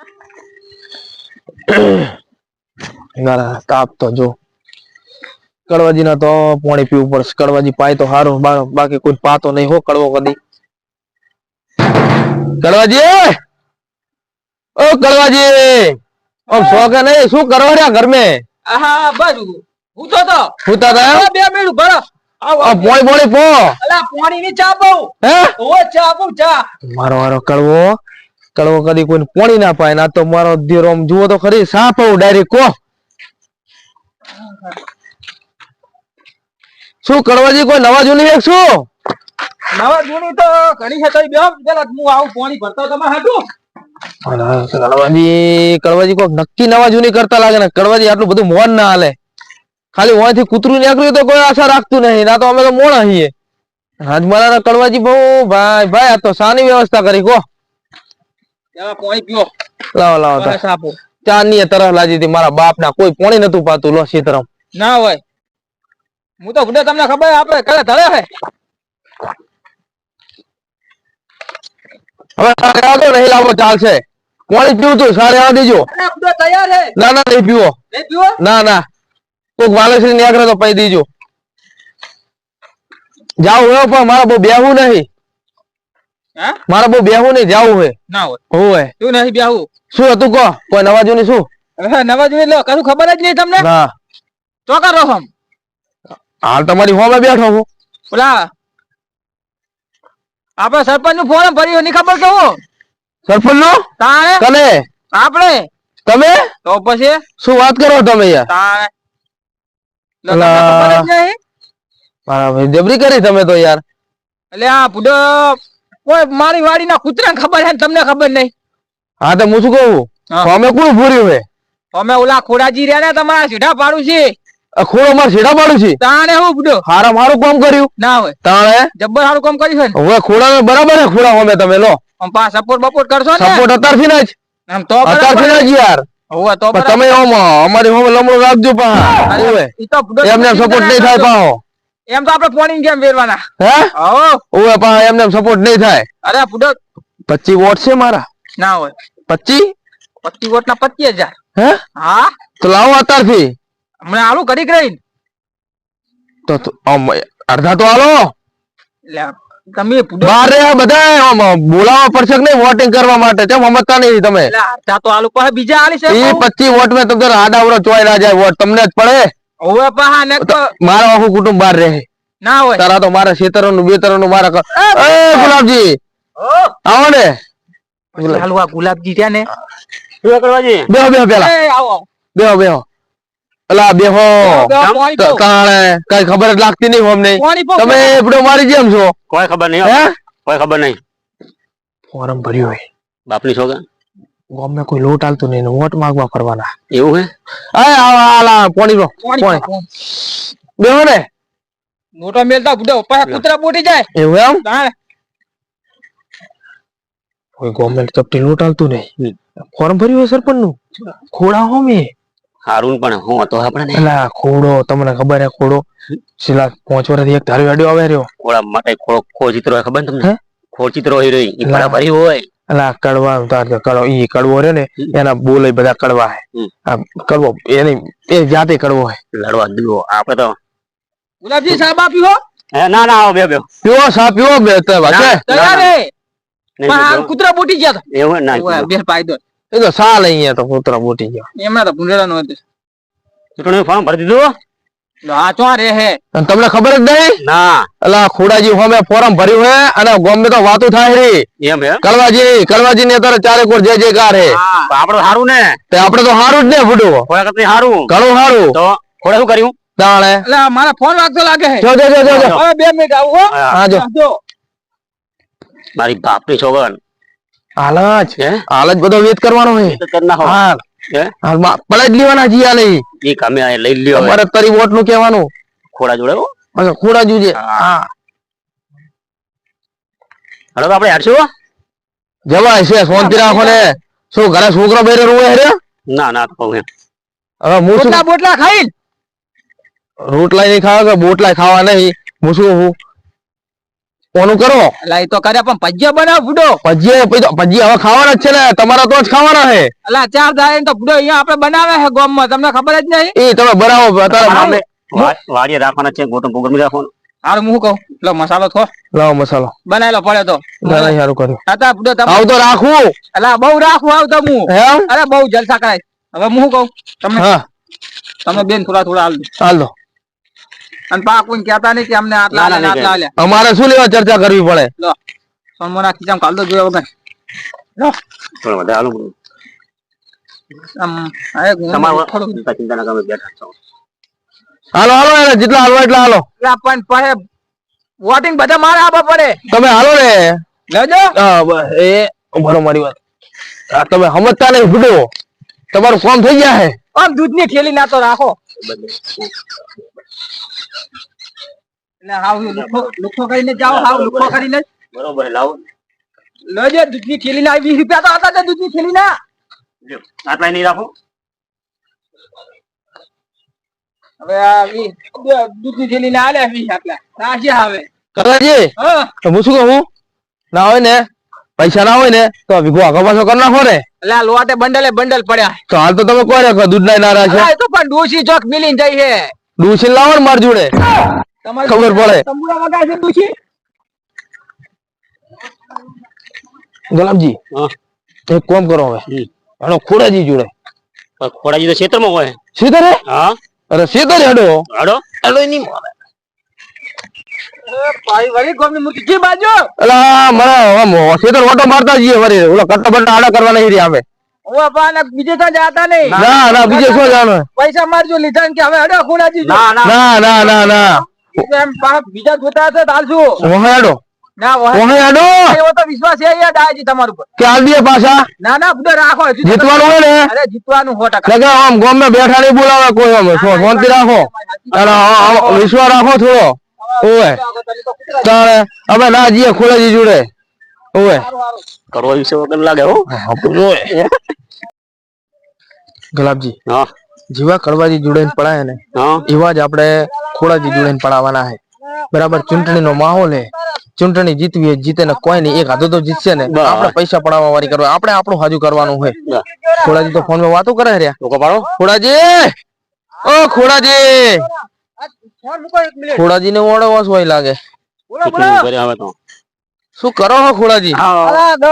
ના તાપ તો જો. કડવાજી ના તો પાણી પીવું પડશે. કડવાજી પાય તો સારું બાકી કોઈ પાતો નહીં હો કડવો કદી. કડવાજી ઓ કડવાજી! ઓમ શોખે નહીં શું કરો રહ્યા ઘર મેં આહા બસ. હું તો. તો હુતા તા બે મિનિટ ભરો પોણી પોણી પો. અલા પાણી ની ચા પાઉં. હે? ઓ ચા પાઉં ચા. મારો મારો કડવો. કડવો કદી કોઈ પોણી ના પાય ના તો મારો દીરો જુઓ તો ખરી સાપ આવું ડાયરેક્ટ કો. શું કડવાજી કોઈ નવા જૂની એક શું? નવા જૂની તો ઘણી છે તો બે પેલા હું આવું પાણી ભરતો તમારે હાટું. કડવાજી કડવાજી કોક નક્કી નવા જૂની કરતા લાગે ને કડવાજી આટલું બધું મોન ના હાલે. ખાલી ઓયથી કૂતરું નીકળ્યું તો કોઈ આશા રાખતું નહીં ના તો અમે તો મોણા છીએ રાજમાલા કડવાજી બહુ ભાઈ ભાઈ આ તો સાની વ્યવસ્થા કરી કો. લાવો લાવો તો. બસ આપો ચાંદની તરફ લાજી હતી મારા બાપ ના કોઈ પોણી નતું પાતું લો સીતરમ ના હોય. હું તો ભૂડે તમને ખબર આપણે કલે ધરે છે હવે સારે નહીં લાવો ચાલશે. પોણી પીવું તું સારે આવવા દેજો. ના ના નહીં પીવો. ના ના. કોઈક વાલેશ્રી નીકળે તો પાઈ દેજો. જાવ પણ મારા બહુ બેહવું નહીં. મારા બહુ બેહવું નહીં જાવું હે. ના હોય. હોય તું નહીં બેહું. શું હતું કો કોઈ નવા જૂની શું? હવે નવા જૂની લો કશું ખબર જ નહીં તમને? ના. ચોકા રહો હમ. હાલ તમારી હોમે બેઠો હું. ઓલા આપણે સરપંચનું ફોરમ ભર્યું એની ખબર કેવું સરપંચનું તારે કને આપણે? તમે? તો પછી? શું વાત કરો તમે યાર? ભાઈ જબરી કરી તમે તો યાર. એટલે આ બુડો કોઈ મારી વાડીના કૂતરાને ખબર છે ને તમને ખબર નહીં? હા તો હું શું કહું? અમે કોણ ભૂર્યું હે અમે ઓલા ખોડાજી રહ્યા ને તમારા સીધા પાડું છે. ખોડો માર સીધા પાડું છે? તાણે હું બડો હારા મારું કામ કર્યું? ના હોય. તાણે? જબ્બર સારું કામ કર્યું છે હવે ખોડા બરાબર હે ખોડા અમે તમે લો. આમ પા સપોર્ટ બપોર્ટ કરશો ને? સપોર્ટ અત્યારથી ના જ. આમ તો અત્યારથી જ યાર. હોવે તો તમે ઓમ અમારી હોમ લમણો રાખજો પા હોવે. ઈ તો એમને સપોર્ટ નહીં થાય પાહો. એમ તો આપણે પોણી કેમ વેરવાના. હે? ઓવે એમને સપોર્ટ નહીં થાય. અરે બુડો પચી વોટ છે મારા? ના હોય. પચી પચીસ વોટ ના પચીસ હજાર. હે? હા? તો લાવો અત્યારથી હમણાં આલુ કરી રહીને. તો અડધા તો આલો. તમે બુડો બધા આમ બોલાવવા પડશે કે નહીં વોટિંગ કરવા માટે? કેમ સમજતા નહીં તમે. અડધા તો આલુ પાસે બીજા આલી છે વોટ મેં તમને આડા ચોય ના જાય વોટ તમને જ પડે. હોવે પાહા ને મારો મારા આખું કુટુંબ બહાર રહે. ના હોય. તારા તો મારા ખેતરો નું બેતરો નું મારા એ ગુલાબજી. આવો ને ચાલો આ ગુલાબજી ત્યાં ને? બેહો બેહો પેલા. બેહો બેહો. અલા બેહો. તાણે કઈ ખબર જ લાગતી નહીં અમને. તમે એપડો મારી જેમ છો? કોઈ ખબર નહીં હે. કોઈ ખબર નહીં. ફોરમ ભર્યું હોય. બાપની છોકરા ગામમાં કોઈ લોટ આલતો નહીં વોટ માંગવા ફરવાના એવું હે? આલા પોણી રો પાણી. બેહો ને. મોટો મેલતા બુડો પાછા કૂતરા બોટી જાય. એવું એમ? કોઈ ગવર્મેન્ટ ચપટી લોટ આલતું નહીં. ફોર્મ ભર્યું હોય સરપંચનું ખોડા હોમે હારું પણ હું હતો આપણે એલા ખોડો તમને ખબર હે ખોડો? છેલ્લા પાંચ વર્ષથી એક ધારો અડ્યો આવે રહ્યો. ખોળા માટે ખોડો ખોળ ચિત્રો હોય ખબર તમને? હે? ખોળ ચિત્રો હોય રહી એ. ભરી હોય. કડવા તાર કે કડવો ઈ કડવો રહ્યો ને એના બોલે બધા કડવા હે. આ કડવો એની એ જાતે કડવો હે. લડવા દીવો. આપે તો ગુલાબજી સાહેબ આપ્યું હો? હે ના ના આવો બે બે પીવો સા પીવો બે તે વાકે તૈયાર આ. કૂતરા બોટી ગયા તો? એવું? ના બે પાઈ દો. એ તો સા લઈ અહીંયા તો કૂતરા બોટી ગયો. એમના તો ભૂંડેડા નો હતો. ચૂંટણી ફોર્મ ભરી દીધું આ રે તમને ખબર જ નહીં? ના. ખોડાજી હોમે ફોરમ ભર્યું હે અને ગોમે તો વાતો થાય રી. એમ હે ને અત્યારે ચારે કોર જે જયકાર હે. આપડે સારું આપણે તો હારું ને? તે આપણે તો સારું જ ને ફૂટું કરતા હારું. ઘણું સારું તો ખોળે શું કર્યું? તાણે. એટલે મારા ફોન વાગતો લાગે હે. જો જો જો જો જો. હવે બે મિનિટ આવું હા, હા. જો. જો. મારી બાપની છોકર. હાલ જ. હાલ જ બધો વેત કરવાનો હે. હે હાલમાં પડે જ લેવાના જીયા નહીં ઈ. અમે આ લઈ લ્યો અમારે તરી વોટનું કહેવાનું. ખોડા જોડે હો. ખોડા જોજે હા. હવે તો આપણે હાડશું જવાય છે શાંતિ રાખો ને. શું ઘરે છોકરો બેરે રૂવે હે રે ના ના કહું હવે. હું બોટલા ખાઈ? રોટલા નહીં ખાવા કે બોટલા ખાવા નહીં. હું શું હું? ઓનું કરો? અલા એ તો કરે પણ ભજીયા બનાવ ફૂડો ભજીયા પછી ભજીયા હવે ખાવાના જ છે ને તમારા તો જ ખાવાના છે. અલા ચાર થાય તો ફૂડો અહીંયા આપણે બનાવે છે ગામમાં. તમને ખબર જ નહીં? એ તમે બનાવો વા- વાડીએ રાખવાના છે ગોતમ પ્રોગ્રામ રાખવાનો. હારું હું કહું. લો મસાલો થો લાવો મસાલો. બનાવેલો પડે તો. ના ના સારું કર્યું હતા ફૂડો તમે આવ તો રાખવું અલા બહુ રાખવું આવ તો હું અરે બહુ જલસા કરાય. હવે હું કહું? તમને હા. તમે બેન થોડા થોડા હાલ દો. દો. અને પા કોઈ કહેતા નહીં કે અમને આટલા આટલા આલ્યા. અમારે શું લેવા ચર્ચા કરવી પડે? લો સોનમોના ખીચામાં કાલ તો જોયા વગર. લો. થોડું વધારે હાલો. આમ હવે તમારું ચિંતા ચિંતા ના તમે બેઠા છો. હાલો હાલો એને જેટલા હાલવા એટલા હાલો. એટલે પણ પછી વોટિંગ બધા મારે આપવા પડે. તમે હાલો ને લેજો. એ ભરો મારી વાત. તમે સમજતા નહીં ભૂડો. તમારું કામ થઈ ગયા હે. આમ દૂધની થેલી ના તો રાખો. એટલે હાવ લુખો લુખો કરીને જાઓ હાવ લુખો કરીને. બરોબર લાવો. લેજો દૂધની થેલી ના વીસ રૂપિયા તો હતા તે દૂધની થેલી ના આટલા નહીં રાખો. હવે આ વી- દૂધની થેલી ના આલે વીસ આટલા. સાચી આવે. કદાજી હું. શું કહું? ના હોય ને પૈસા ના હોય ને તો વિગો આગળ પાછો કરી નાખો ને. એટલે આ લોટે બંડલે બંડલ પડ્યા. તો હાલ તો તમે કોઈ દૂધ ના છે? તો પણ ડોસી ચોક મિલીને જાય છે. ડૂસી લાવો ને માર જોડે. તમારે ખબર પડે. ગુલાબજી હા. એક કોમ કરો હવે. હેડો ખોડાજી જોડે. ખોડાજી તો ક્ષેત્રમાં હોય. સીધા રે હા. અરે સીધા હેડો. હેડો. હાડો એની મૂર્તિ જઈએ વળી. ઓલા કટ્ટા બટ્ટા આડા કરવા નહીં પાને બીજે તો જાતા નહીં ના ના બીજે શું જાણો પૈસા મારજો લીધા કે હવે હડો ખૂણાજી ના ના ના ના ના એમ બીજા જોતા હશે તો હાલશું ના એવો તો વિશ્વાસ છે યાર દાજી તમારું પર કે હાલ દે પાછા ના ના બધો રાખો જીતવાનું હોય ને અરે જીતવાનું સો ટકા લગે આમ ગોમ બેઠા નહીં બોલાવે કોઈ શો- શાંતિ રાખો વિશ્વાસ રાખો થોડો ઓવે તારે અમે ના જઈએ ખોલેજી જોડે ઓવે કરવા વિશે વગર લાગે હો ગુલાબજી. હા. જીવા કડવાજી જોડાઈને પડાય ને એવા જ આપણે ખોડાજી જોડાઈને પડાવવાના છે બરાબર ચૂંટણી નો માહોલ હે. ચૂંટણી જીતવી જીતે ને કોઈ નહીં. એક હાથો તો જીતશે ને. આપણે પૈસા પડાવવા વાળી કરવા. આપણે આપણું હાજુ કરવાનું હોય ખોડાજી તો ફોનમાં વાતો કરે રહ્યા. પાડો. ખોડાજી! ઓ ખોડાજી! ખોડાજી ને ઓળો વાસ હોય લાગે. શું કરો હો ખોડાજી?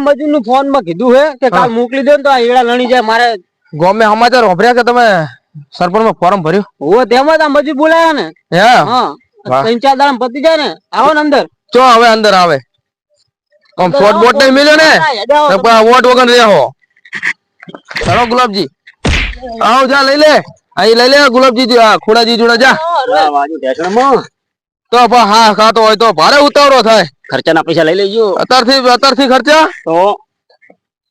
મજૂરનું ફોનમાં કીધું હે કે કાલ મોકલી દે ને તો આ ઈડા લણી જાય મારે ગોમે સમાચાર વાપર્યા કે તમે સરપંચમાં ફોર્મ ભર્યું? ઓ તેમાં આ મજૂર બોલાયા ને. હે? હા. ત્રણ ચાર દાડા પતી જાય ને. આવો ને અંદર. ચો હવે અંદર આવે? આમ શોર્ટ બોટ નહીં મિલ્યો ને? તો વોટ વગર રહેવો ચાલો ગુલાબજી. આવ જા લઈ લે. અહીં લઈ લે ગુલાબજી જી, આ ખોડાજી જોડે જા. તો હા ખાતો હોય તો ભારે ઉતાવળો થાય. ખર્ચાના પૈસા લઈ લેજો. અત્યારથી અત્યારથી ખર્ચા? તો?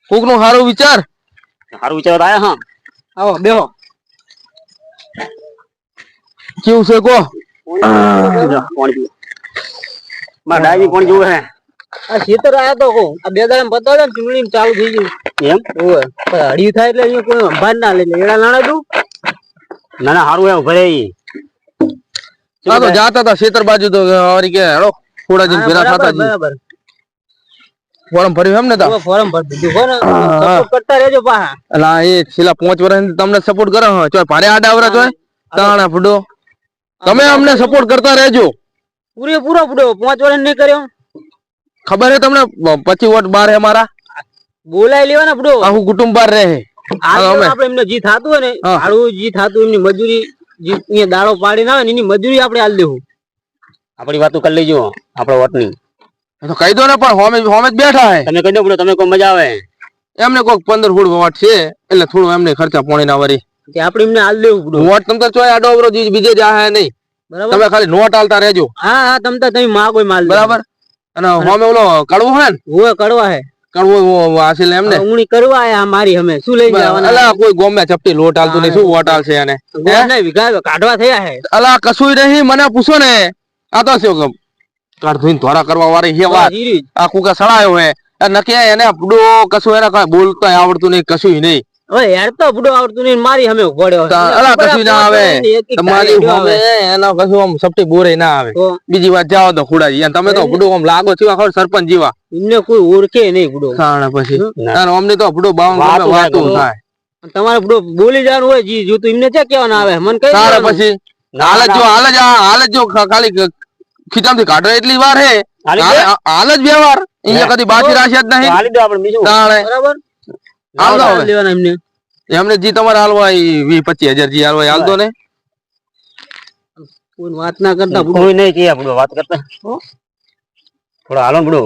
કોકનું સારું વિચાર. સારું વિચાર આયા હા આવો બેહો કેવું છે કો કોણ પીવે મારા ડાયરી કોણ જોવે હે આ ખેતર આયા તો કહું આ બે દાડા પતો ને ચૂંટણી ચાલુ થઈ ગયું એમ ઓય હળી થાય એટલે અહીંયા કોઈ અંબાર ના લે એડા નાણા તું ના ના સારું એમ ભરે ઈ. આ તો જાતા હતા ખેતર બાજુ તો વળી કે હેડો ખોડાજી ભેરા થતા જી બરાબર ફોર્મ ભર્યું એમ ને તા? ફોર્મ ભરી દીધું. હો ને હા. કરતા રહેજો પાહા. અલા એ છેલ્લા 5 વર્ષથી તમને સપોર્ટ કરો હો. ચોય ભારે આડાવરા ચોય? તાણા ફડો તમે અમને સપોર્ટ કરતા રહેજો. પૂરે પૂરો પાંચ વર્ષ નહીં કર્યો. ખબર હે તમને? 25 વોટ બાર હે મારા? બોલાઈ લેવાના ફડો આખું કુટુંબ બાર રહે. આપણે એમને જી થાતું હોય ને હા. ભાડું જી થાતું એમની મજૂરી જી અહીંયા દાડો પાડી ના આવે ને એની મજૂરી આપણે આલ દેવું. આપણી વાતો કરી લેજો આપણો વોટની. તો કહી દો ને પણ હોમે હોમે જ બેઠા હે. તમે કહી દો તમે કોઈ મજા આવે? એમને કોક પંદર ફૂટ વોટ છે એટલે થોડું એમને ખર્ચા પોણી ના વરી. કે આપણે એમને આલ દેવું પૂરો વોટ તમ તો ચોય આડો અવરો બીજે જા હે નહીં. બરાબર. તમે ખાલી નોટ આલતા રહેજો. હા હા તમ તો તમે માં કોઈ માલ બરાબર? અને હોમે ઓલો કડવો હે ને? હોવે કડવા હે. કડવો આસિલ એમને. ઊંઘણી કરવા આ મારી અમે શું લઈ જવાના? અલા કોઈ ગોમે ચપટી લોટ આલતું નહીં. શું વોટ આલશે એને? કાઢવા થયા હે. અલા કશું નહીં મને પૂછો ને. આ તો શું કે કાઢ ધોરા કરવા વાળી હે વાત. આ કુકા સડાયો હે. નકે એને કશું એને કઈ બોલતા આવડતું નહીં કશું નહીં. યાર તો આવડતું નહીં મારી અમે ઉભોડ્યો અલા, કશું ના આવે. તમારી હોમે એના કશું આમ સપટી બોરે ના આવે. બીજી વાત જાઓ તો ખુડાજી અને તમે તો ભૂડો આમ લાગો છો સરપંચ જીવા. એમને કોઈ ઓળખે નહીં પછી. અમને તો ભૂડો બાવન વાતું થાય. તમારે બોલી જવાનું હોય જી જોતું એમને ક્યાં કહેવાના આવે? મને કઈ પછી? હાલ જો હાલ જ હાલ જો ખાલી ખીચામાંથી કાઢો એટલી વાર હે. હાલ હાલ જ વ્યવહાર. અહીંયા કદી બાકી રાખ્યા જ નહીં. હાલી દો આપણે બીજું. તાણે. બરાબર? હાલ દો હાલ હવે. લેવાના એમને. એમને જી તમારે હાલવા ઈ વીસ પચીસ હજાર જી હાલવા ઈ હાલ દો ને. કોઈ વાત ના કરતા બુડો કોઈ નહીં કે આપણું વાત કરતા. થોડો હાલો ને બડો.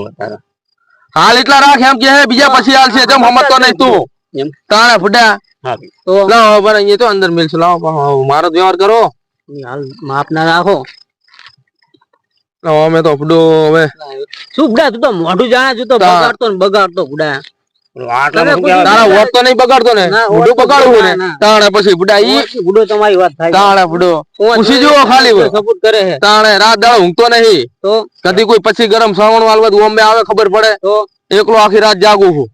હાલ એટલા રાખ એમ કે હે બીજા પછી હાલ છે. જમ સમજતો નહીં તું. એમ. તાણે ફૂડા હા. તો? લાવો હવે અહીંયા તો અંદર મિલશું. લાવો પાછો મારો જ વ્યવહાર કરો. હાલ માપ ના રાખો. લાવો અમે તો ફૂડો હવે. શું બુડા તું તો મોઢું જાણે તું તો તા- બગાડતો ને બગાડતો બુડા આટલા તમે શું કોઈ કહેવાય? તારા વોટ તો નહીં બગાડતો ને. ના, મોઢું વોટ તો બગાડવું ને ના, ના. તાણે પછી ફૂડા ઈ બુડો તમારી વાત થાય તાણે ફૂડો પોંચ પૂછી જુઓ ખાલી હોય. સપોર્ટ કરે છે. તાણે રાત દાડો ઊંઘતો નહીં. તો? કદી કોઈ પછી ગરમ સાવણ વાળવા ઓમે આવે ખબર પડે. તો? એકલો આખી રાત જાગું છું.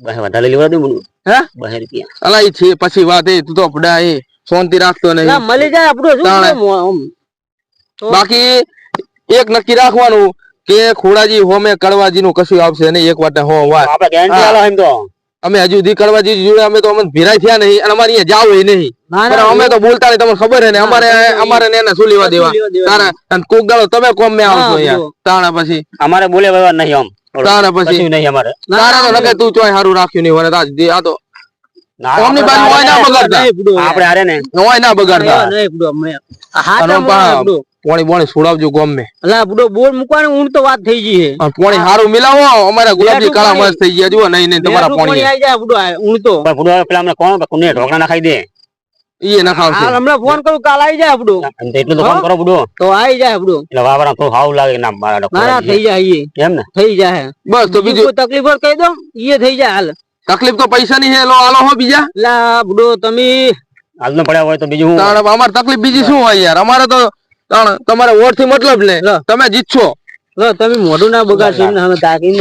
બહે વધારે લેવા દે બડું હે? બહે રૂપિયા. અલા ઈ છે પછી વાત એ તું તો ફૂડા એ. શાંતિ રાખતો ના નહીં મળી જાય આપણું શું તાણે. કેમ આમ? તો? બાકી એક નક્કી રાખવાનું કે ખોડાજી હોમે કડવાજી નું કશું આવશે નહીં એક વાટે હો વાત. અમે હજુ સુધી કડવાજી જોડે અમે તો અમે ભેરાય થયા નહીં અને અમારે અહીંયા જાવ નહીં. અમે તો બોલતા નહીં તમને ખબર હે ને અમારે અમારે એને શું લેવા દેવા? તારા અને કોક ગાળો તમે કોમ મે આવશો અહીંયા. તારા પછી. અમારે બોલે વ્યવહાર નહીં આમ. તારા પછી. નહીં અમારે. તારા તો લગે તું ચોય સારું રાખ્યું નહીં દે આ તો ઓમની બાજુ હોય ના બગાડતા. આપણે હારે ને હોય ના બગાડતા. એવા નહીં બુડો અમે. આ હાચા અને મોણા પા- બુડો. પોણી બોણી ગમે ગોમ. મેં અલા બુડો બોર મૂકવાની ઊંઘ તો વાત થઈ ગઈ છે. પોણી હારું મિલાવો અમારા ગુલાબજી કાળા મસ્ત થઈ ગયા જુઓ નહીં નહીં તમારા પોણી આવી જાય બુડો આ તો પણ બુડો પેલા અમને કોણ કોને ઢોકળા ના ખાઈ દે? ઈ નખાવશે. હાલ હમણાં ફોન કરું કાલ આવી જાય બુડો એમ એટલું તો ફોન કરો બુડો તો આવી જાય બુડો એટલે વાવરા તો હાવ લાગે ના મારા ના ના થઈ જાય ઈ. એમ ને? થઈ જાય. બસ તો બીજું તકલીફ હોય કહી દો ઈ થઈ જાય હાલ. તકલીફ તો પૈસા ની હે લો આલો હો બીજા. લા બુડો તમે હાલ હાલનું પડ્યા હોય તો બીજું અમારે તકલીફ બીજી શું હોય યાર? અમારે તો તમારે વોટથી મતલબ ને તમે જીતશો. તમે મોઢું ના બગાડશો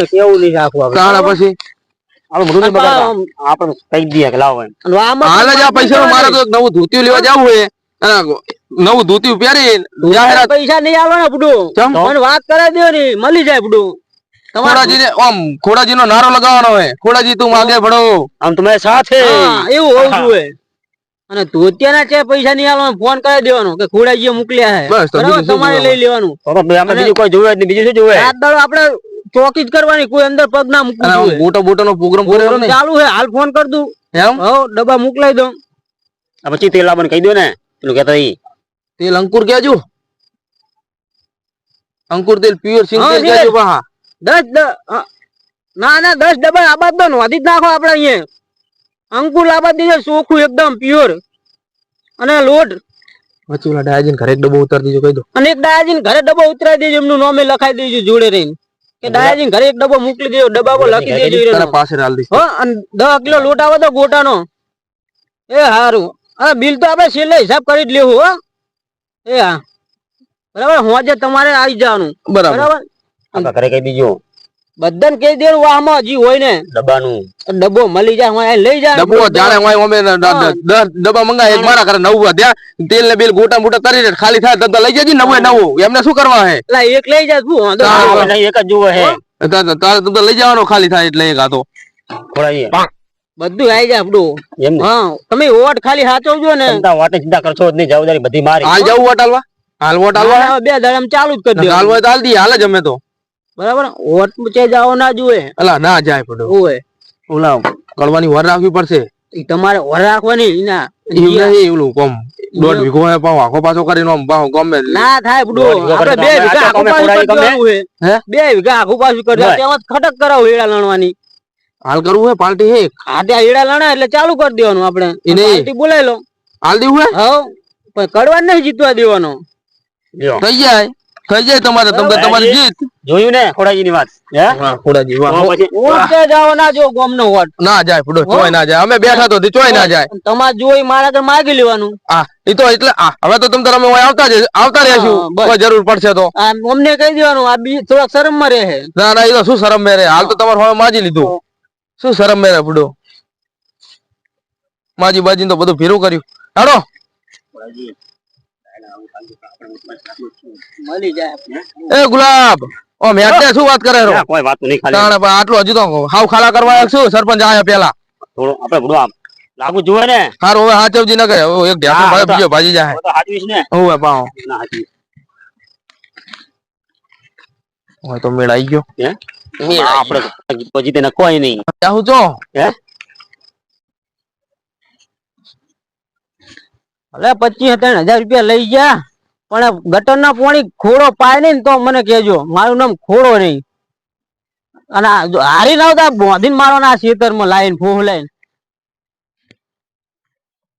કેવું નહીં રાખવું આપણે. પછી? આપણે બધું નહીં બગાડતા. આમ- આપણે કહી દઈએ લાવો એમ. અને આમાં હાલ જ આ પૈસા મારે તો નવું ધોતિયું લેવા જવું હોય નવું ધોતિયું પહેરી જાહેરાત પૈસા નહીં આવવાના બુડો મને વાત કરાવી દો ને મળી જાય બુડો તમારે ખોડાજી આમ ખોડાજી નો નારો લગાવવાનો હોય ખોડાજી તું માગે ભણો. આમ તમે સાથે એવું હોવું જોઈએ અને ધોતિયાના છે પૈસા નહીં આવવાના ફોન કરી દેવાનો કે ખોડાજીએ મોકલ્યા છે બસ તમારે લઈ લેવાનું. આપણે બીજું કોઈ જોવે નહીં બીજું શું જોવે? રાત દાડો આપણે ચોકી જ કરવાની કોઈ અંદર પગ ના મૂકવું મોટો મોટો નો? પ્રોગ્રામ ચાલુ છે હાલ ફોન કર દઉં. એમ? હો ડબ્બા મોકલાઈ દઉં. આ પછી તેલ આપણને કહી દો ને પેલું કહેતા ઈ તેલ અંકુર કેજો અંકુર તેલ પ્યોર સિંગ તેલ કેજો બા દસ દ- ના ના દસ ડબ્બા આબાદ દો નોંધી જ નાખો આપડે અહીંયા. અંકુર લાવવા દીધે ચોખ્ખું એકદમ પ્યોર અને લોટ. વચ્ચે ઓલા ડાયાજીને ઘરે ડબ્બો ઉતારી દીજો કહી દો. અને એક ડાયાજીને ઘરે ડબ્બો ઉતરાઈ દેજો એમનું નામે લખાઈ દેજો જોડે રહીને. કે ડાયાજીને ઘરે એક ડબ્બો મોકલી દેજો ડબ્બા લખી દેજો તારા પાસે રાલ દઈશ. હો અને દસ કિલો લોટ આવે તો ગોટાનો. એ હારું. હા બિલ તો આપણે છેલ્લે હિસાબ કરી જ લેવું હો. એ હા. બરાબર હોજે તમારે આવી જવાનું. બરાબર. બરાબર? ઘરે કહી દીજો. બધાને કહી દેવાનું આમાં હજી હોય ને. ડબ્બાનું. ડબ્બો મળી જાય હું અહીં લઈ જાય ડબ્બો જાણે હોય અમે. દસ ડબ્બા મંગાય એક મારા ઘરે નવું ત્યાં તેલ ને બિલ ગોટા મોટા તરી ખાલી થાય તો લઈ જજે નવું નવું. એમને શું કરવા હે? એટલે એક લઈ જાય શું એક જ જુઓ હે. તારે તારે તો લઈ જવાનો ખાલી થાય એટલે એક આતો બધું આવી જાય આપડું એમ હા તમે વોટ ખાલી સાચવજો ને. વાટે ચિંતા કરશો જ નહીં જવાબદારી બધી મારી. હાલ જવું વોટ હાલવા હાલ વોટ હાલવા હવે બે દાડામાં ચાલુ જ કરી હાલ હાલવા હોય તો હાલ દઈએ હાલ જ અમે તો. બરાબર? હોટ છે જાવ ના જુએ. અલા ના જાય પડો ઓએ ઓલા કળવાની વર રાખવી પડશે. ઈ તમારે વર રાખવાની ના. એવું નહીં ઓલું કોમ દોઢ વીઘો હે પાવ આખો પાછો કરીને આમ પાછો ગમે. ના થાય બડો આપણે બે વીઘા આખો આખું તમે કરી હે? બે વીઘા આખો પાછો કરી બસ. દેવાનું. તેમાં ખટક કરાવો હેડા લણવાની. હાલ કરવું હે પાર્ટી હે આ ત્યાં હીડા લણા એટલે ચાલુ કરી દેવાનું આપણે. ઈ નહીં. પાર્ટી બોલાવી લો. હાલ દેવું હે? હવ. પણ કડવા નહીં જીતવા દેવાનો. લ્યો. થઈ જાય. થઈ જાય તમારે તમને. તમારી જીત. જોયું ને ખોડાજી ની વાત હે? ખોડાજી વાહ. તો પછી વોટ છે જાઓ ના જો ગોમનો વોટ ના જાય ફૂડો ચોય ના જાય. અમે બેઠા તો ચોય ના જાય. તમારે જોઈ મારા ઘર માગી લેવાનું. આ ઈ તો એટલે હવે તો તમ તારે આવતા જ આવતા રહેશું. કોઈ જરૂર પડશે તો. આ અમને કહી દેવાનું આ બી થોડાક શરમમાં રહે. ના ના ઈ તો શું શરમ રહે હાલ તો તમારે હવે માજી લીધું. શું શરમ મેરે ફૂડો? માજી બાજી તો બધું ભેરું કર્યું. હાડો મળી જાય. એ ગુલાબ ઓ મેં શું વાત કરે રો કોઈ વાત નહીં ખાલી. આટલું હજુ તો હાવ ખાલા કરવા આવ્યા છું સરપંચ આયા પેલા થોડો આપણે આમ લાગુ જોવે ને. હારું હવે હાચવજી ન કરે એક ઢેકણો ભાઈ બીજો ભાજી જાય. તો હાચવીશ ને. હોવે પાઓ ના. હવે તો મેળ આવી ગયો. હે? આપણે પછી તેને કોઈ નહીં. જાહુ જો હે? અલે પચીસ ત્રણ હજાર રૂપિયા લઈ ગયા. પણ ગટર ના પોણી ખોડો પાય નઈ ને તો મને કેજો મારું નામ ખોડો નહીં. અને હારી ના આવતા બોધીને મારવાના ખેતરમાં લાઈન ફોહ લાઈન